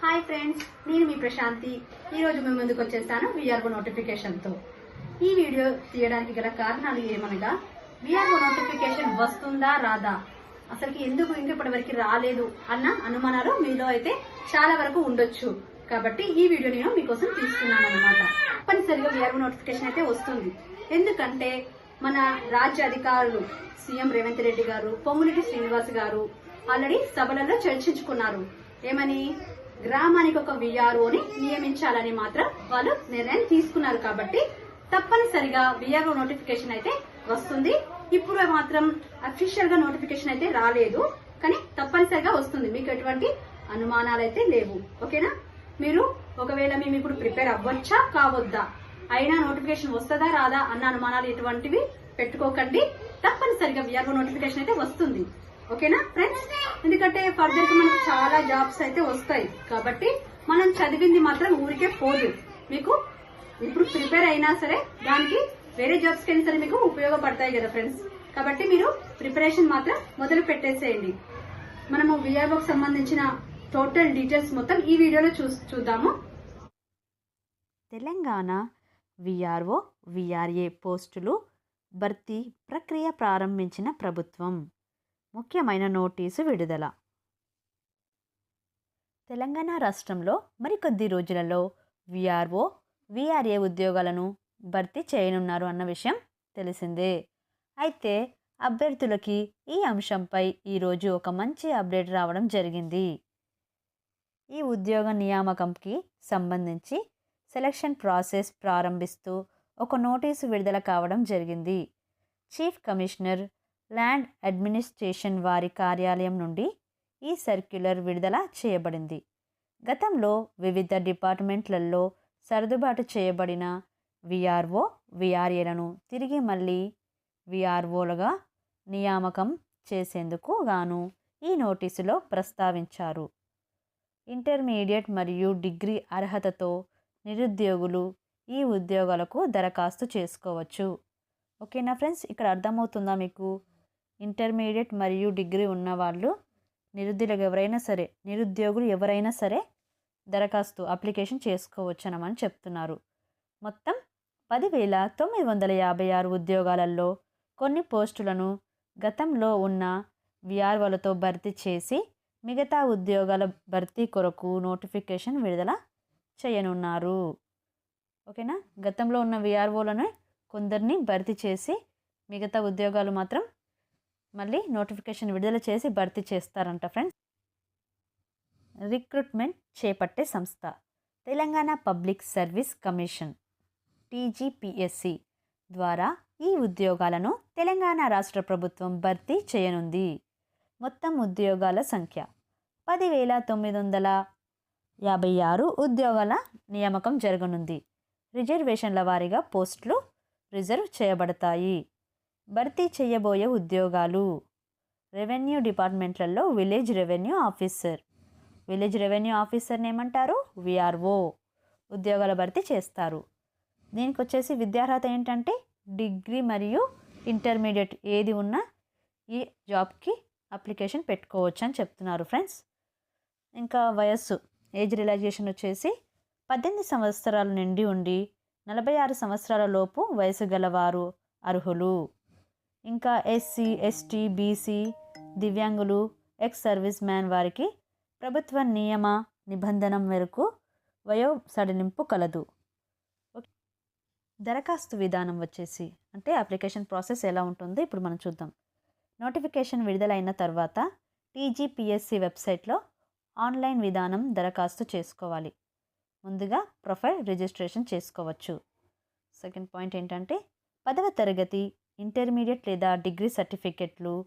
Hi friends నేను మీ ప్రశాంతి. ఈ రోజు ముందుకు వచ్చేస్తాను విఆర్ఓ నోటిఫికేషన్తో ఈ వీడియో తీయడానికి గల కారణాలు ఏమనగా విఆర్ఓ నోటిఫికేషన్ వస్తుందా రాదా? అసలుకి ఎందుకు ఇంక ఇప్పటివరకు రాలేదు అన్న అనుమానాలు మీలో అయితే చాలా వరకు ఉండొచ్చు. కాబట్టి ఈ వీడియో నేను మీకోసం తీసుకున్నాను అనమాట తప్పనిసరిగా విఆర్ఓ నోటిఫికేషన్ అయితే వస్తుంది. ఎందుకంటే మన రాజ్య అధికారులు సీఎం రేవంత్ రెడ్డి గారు పొంగులేటి శ్రీనివాస్ గారు ఆల్రెడీ సభలలో చర్చించుకున్నారు. ఏమని? గ్రామానికి ఒక విఆర్ఓని నియమించాలని మాత్రం వాళ్ళు నిర్ణయం తీసుకున్నారు కాబట్టి తప్పనిసరిగా విఆర్ఓ నోటిఫికేషన్ అయితే వస్తుంది. ఇప్పుడు మాత్రం అఫీషియల్గా నోటిఫికేషన్ అయితే రాలేదు. కానీ తప్పనిసరిగా వస్తుంది. మీకు ఎటువంటి అనుమానాలు అయితే లేవు. ఓకేనా? మీరు ఒకవేళ మేము ఇప్పుడు ప్రిపేర్ అవ్వచ్చా? కావద్దా? అయినా నోటిఫికేషన్ వస్తుందా? రాదా? అన్న అనుమానాలు ఎటువంటివి పెట్టుకోకండి. తప్పనిసరిగా విఆర్ఓ నోటిఫికేషన్ అయితే వస్తుంది. ఓకేనా? ఫ్రెండ్స్ ఎందుకంటే ఫర్దర్గా మనకు చాలా జాబ్స్ అయితే వస్తాయి. కాబట్టి మనం చదివింది మాత్రం ఊరికే పోదు. మీకు ఇప్పుడు ప్రిపేర్ అయినా సరే దానికి వేరే జాబ్స్కి సరే మీకు ఉపయోగపడతాయి కదా ఫ్రెండ్స్ కాబట్టి మీరు ప్రిపరేషన్ మాత్రం మొదలు పెట్టేసేయండి. మనము విఆర్ఓకి సంబంధించిన టోటల్ డీటెయిల్స్ మొత్తం ఈ వీడియోలో చూ చూద్దాము. తెలంగాణ విఆర్ఓ విఆర్ఏ పోస్టులు భర్తీ ప్రక్రియ ప్రారంభించిన ప్రభుత్వం. ముఖ్యమైన నోటీసు విడుదల. తెలంగాణ రాష్ట్రంలో మరికొద్ది రోజులలో విఆర్ఓ విఆర్ఏ ఉద్యోగాలను భర్తీ చేయనున్నారు అన్న విషయం తెలిసిందే. అయితే అభ్యర్థులకి ఈ అంశంపై ఈరోజు ఒక మంచి అప్డేట్ రావడం జరిగింది. ఈ ఉద్యోగ నియామకంకి సంబంధించి సెలక్షన్ ప్రాసెస్ ప్రారంభిస్తూ ఒక నోటీసు విడుదల కావడం జరిగింది. చీఫ్ కమిషనర్ ల్యాండ్ అడ్మినిస్ట్రేషన్ వారి కార్యాలయం నుండి ఈ సర్క్యులర్ విడుదల చేయబడింది. గతంలో వివిధ డిపార్ట్మెంట్లలో సర్దుబాటు చేయబడిన విఆర్ఓ విఆర్ఏలను తిరిగి మళ్ళీ విఆర్ఓలుగా నియామకం చేసేందుకు గాను ఈ నోటీసులో ప్రస్తావించారు. ఇంటర్మీడియట్ మరియు డిగ్రీ అర్హతతో నిరుద్యోగులు ఈ ఉద్యోగాలకు దరఖాస్తు చేసుకోవచ్చు. ఓకేనా ఫ్రెండ్స్? ఇక్కడ అర్థమవుతుందా మీకు? ఇంటర్మీడియట్ మరియు డిగ్రీ ఉన్నవాళ్ళు నిరుద్యోగులు ఎవరైనా సరే నిరుద్యోగులు ఎవరైనా సరే దరఖాస్తు అప్లికేషన్ చేసుకోవచ్చనమని చెప్తున్నారు. మొత్తం పదివేల తొమ్మిది వందల యాభై ఆరు ఉద్యోగాలలో కొన్ని పోస్టులను గతంలో ఉన్న విఆర్ఓలతో భర్తీ చేసి మిగతా ఉద్యోగాల భర్తీ కొరకు నోటిఫికేషన్ విడుదల చేయనున్నారు. ఓకేనా? గతంలో ఉన్న విఆర్ఓలను కొందరిని భర్తీ చేసి మిగతా ఉద్యోగాలు మాత్రం మళ్ళీ నోటిఫికేషన్ విడుదల చేసి భర్తీ చేస్తారంట ఫ్రెండ్స్ రిక్రూట్మెంట్ చేపట్టే సంస్థ. Telangana public service commission TGPSC ద్వారా ఈ ఉద్యోగాలను తెలంగాణ రాష్ట్ర ప్రభుత్వం భర్తీ చేయనుంది. మొత్తం ఉద్యోగాల సంఖ్య పదివేల తొమ్మిది వందల యాభై ఆరు ఉద్యోగాల నియామకం జరగనుంది. రిజర్వేషన్ల వారీగా పోస్టులు రిజర్వ్ చేయబడతాయి. భర్తీ చేయబోయే ఉద్యోగాలు. Revenue డిపార్ట్మెంట్లలో village revenue officer. Village revenue ఆఫీసర్ని ఏమంటారు? విఆర్ఓ. ఉద్యోగాల భర్తీ చేస్తారు. దీనికి వచ్చేసి విద్యార్హత ఏంటంటే డిగ్రీ మరియు ఇంటర్మీడియట్ ఏది ఉన్నా ఈ జాబ్కి అప్లికేషన్ పెట్టుకోవచ్చు అని చెప్తున్నారు ఫ్రెండ్స్. ఇంకా వయస్సు. ఏజ్ రిలాక్సేషన్ వచ్చేసి పద్దెనిమిది సంవత్సరాల నుండి ఉండి నలభై ఆరు సంవత్సరాల లోపు వయసు గలవారు అర్హులు. ఇంకా ఎస్సీ ఎస్టీ బీసీ దివ్యాంగులు ఎక్స్ సర్వీస్ మ్యాన్ వారికి ప్రభుత్వ నియమ నిబంధన మేరకు వయో సడలింపు కలదు దరఖాస్తు విధానం వచ్చేసి అంటే అప్లికేషన్ ప్రాసెస్ ఎలా ఉంటుందో ఇప్పుడు మనం చూద్దాం. నోటిఫికేషన్ విడుదలైన తర్వాత టీజీపీఎస్సి వెబ్సైట్లో ఆన్లైన్ విధానం దరఖాస్తు చేసుకోవాలి. ముందుగా ప్రొఫైల్ రిజిస్ట్రేషన్ చేసుకోవచ్చు. సెకండ్ పాయింట్ ఏంటంటే పదవ తరగతి ఇంటర్మీడియట్ లేదా డిగ్రీ సర్టిఫికెట్లు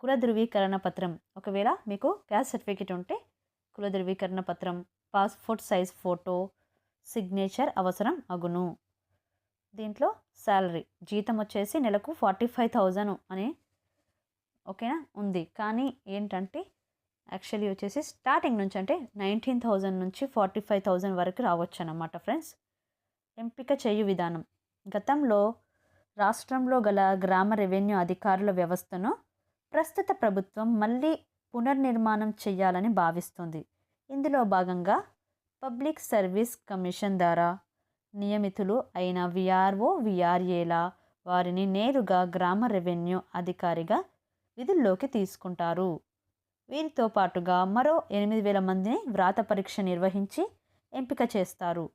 కుల ధృవీకరణ పత్రం. ఒకవేళ మీకు క్యాస్ట్ సర్టిఫికెట్ ఉంటే కుల ధృవీకరణ పత్రం పాస్పోర్ట్ సైజ్ ఫోటో సిగ్నేచర్ అవసరం అగును. దీంట్లో శాలరీ జీతం వచ్చేసి నెలకు ఫార్టీ ఫైవ్ థౌజండ్ అని ఓకేనా? ఉంది. కానీ ఏంటంటే యాక్చువల్లీ వచ్చేసి స్టార్టింగ్ నుంచి అంటే నైన్టీన్ థౌజండ్ నుంచి ఫార్టీ ఫైవ్ థౌజండ్ వరకు రావచ్చు అన్నమాట ఫ్రెండ్స్. ఎంపిక చేయు విధానం. గతంలో రాష్ట్రంలో గల గ్రామ రెవెన్యూ అధికారుల వ్యవస్థను ప్రస్తుత ప్రభుత్వం మళ్ళీ పునర్నిర్మాణం చేయాలని భావిస్తుంది. ఇందులో భాగంగా పబ్లిక్ సర్వీస్ కమిషన్ ద్వారా నియమితులు అయిన విఆర్ఓ విఆర్ఏల వారిని నేరుగా గ్రామ రెవెన్యూ అధికారిగా విధుల్లోకి తీసుకుంటారు. వీరితో పాటుగా మరో ఎనిమిది వేల మందిని వ్రాత పరీక్ష నిర్వహించి ఎంపిక చేస్తారు.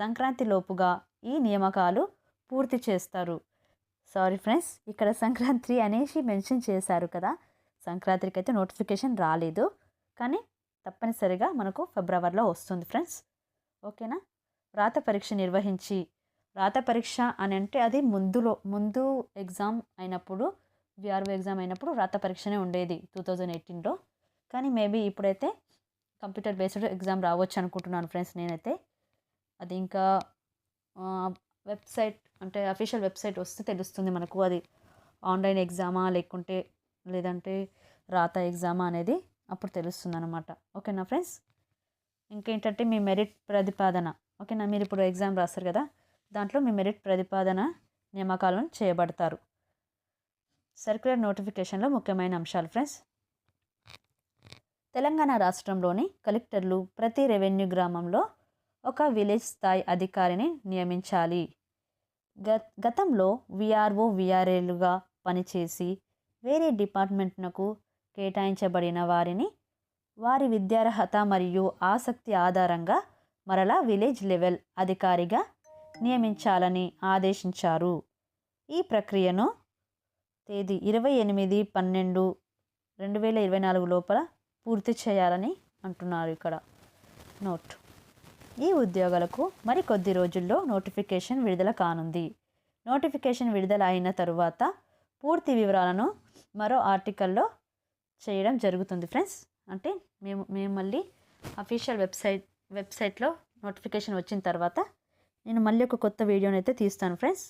సంక్రాంతి లోపుగా ఈ నియామకాలు పూర్తి చేస్తారు. సారీ ఫ్రెండ్స్ ఇక్కడ సంక్రాంతి అనేసి మెన్షన్ చేశారు కదా. సంక్రాంతికి అయితే నోటిఫికేషన్ రాలేదు. కానీ తప్పనిసరిగా మనకు ఫిబ్రవరిలో వస్తుంది ఫ్రెండ్స్. ఓకేనా? రాత పరీక్ష నిర్వహించి రాత పరీక్ష అని అంటే అది ముందులో ముందు ఎగ్జామ్ అయినప్పుడు విఆర్ఓ ఎగ్జామ్ అయినప్పుడు రాత పరీక్షనే ఉండేది టూ థౌజండ్ ఎయిటీన్లో. కానీ మేబీ ఇప్పుడైతే కంప్యూటర్ బేస్డ్ ఎగ్జామ్ రావచ్చు అనుకుంటున్నాను ఫ్రెండ్స్ నేనైతే. అది ఇంకా వెబ్సైట్ అంటే అఫీషియల్ వెబ్సైట్ వస్తే తెలుస్తుంది మనకు అది ఆన్లైన్ ఎగ్జామా లేకుంటే లేదంటే రాత ఎగ్జామా అనేది అప్పుడు తెలుస్తుంది అనమాట ఓకేనా ఫ్రెండ్స్? ఇంకేంటంటే మీ మెరిట్ ప్రతిపాదన. ఓకేనా? మీరు ఇప్పుడు ఎగ్జామ్ రాస్తారు కదా? దాంట్లో మీ మెరిట్ ప్రతిపాదన నియామకాలను చేయబడతారు. సర్క్యులర్ నోటిఫికేషన్లో ముఖ్యమైన అంశాలు ఫ్రెండ్స్. తెలంగాణ రాష్ట్రంలోని కలెక్టర్లు ప్రతి రెవెన్యూ గ్రామంలో ఒక విలేజ్ స్థాయి అధికారిని నియమించాలి. గ గతంలో విఆర్ఓ విఆర్ఏలుగా పనిచేసి వేరే డిపార్ట్మెంట్నకు కేటాయించబడిన వారిని వారి విద్యార్హత మరియు ఆసక్తి ఆధారంగా మరలా విలేజ్ లెవెల్ అధికారిగా నియమించాలని ఆదేశించారు. ఈ ప్రక్రియను తేదీ ఇరవై ఎనిమిది పన్నెండు రెండు వేల ఇరవై నాలుగు లోపల పూర్తి చేయాలని అంటున్నారు ఇక్కడ. నోట్ ఈ ఉద్యోగాలకు మరికొద్ది రోజుల్లో నోటిఫికేషన్ విడుదల కానుంది. నోటిఫికేషన్ విడుదల అయిన తరువాత పూర్తి వివరాలను మరో ఆర్టికల్లో చేయడం జరుగుతుంది ఫ్రెండ్స్. అంటే మేము మేము మళ్ళీ అఫీషియల్ వెబ్సైట్ వెబ్సైట్లో నోటిఫికేషన్ వచ్చిన తర్వాత నేను మళ్ళీ ఒక కొత్త వీడియోని అయితే తీస్తాను ఫ్రెండ్స్.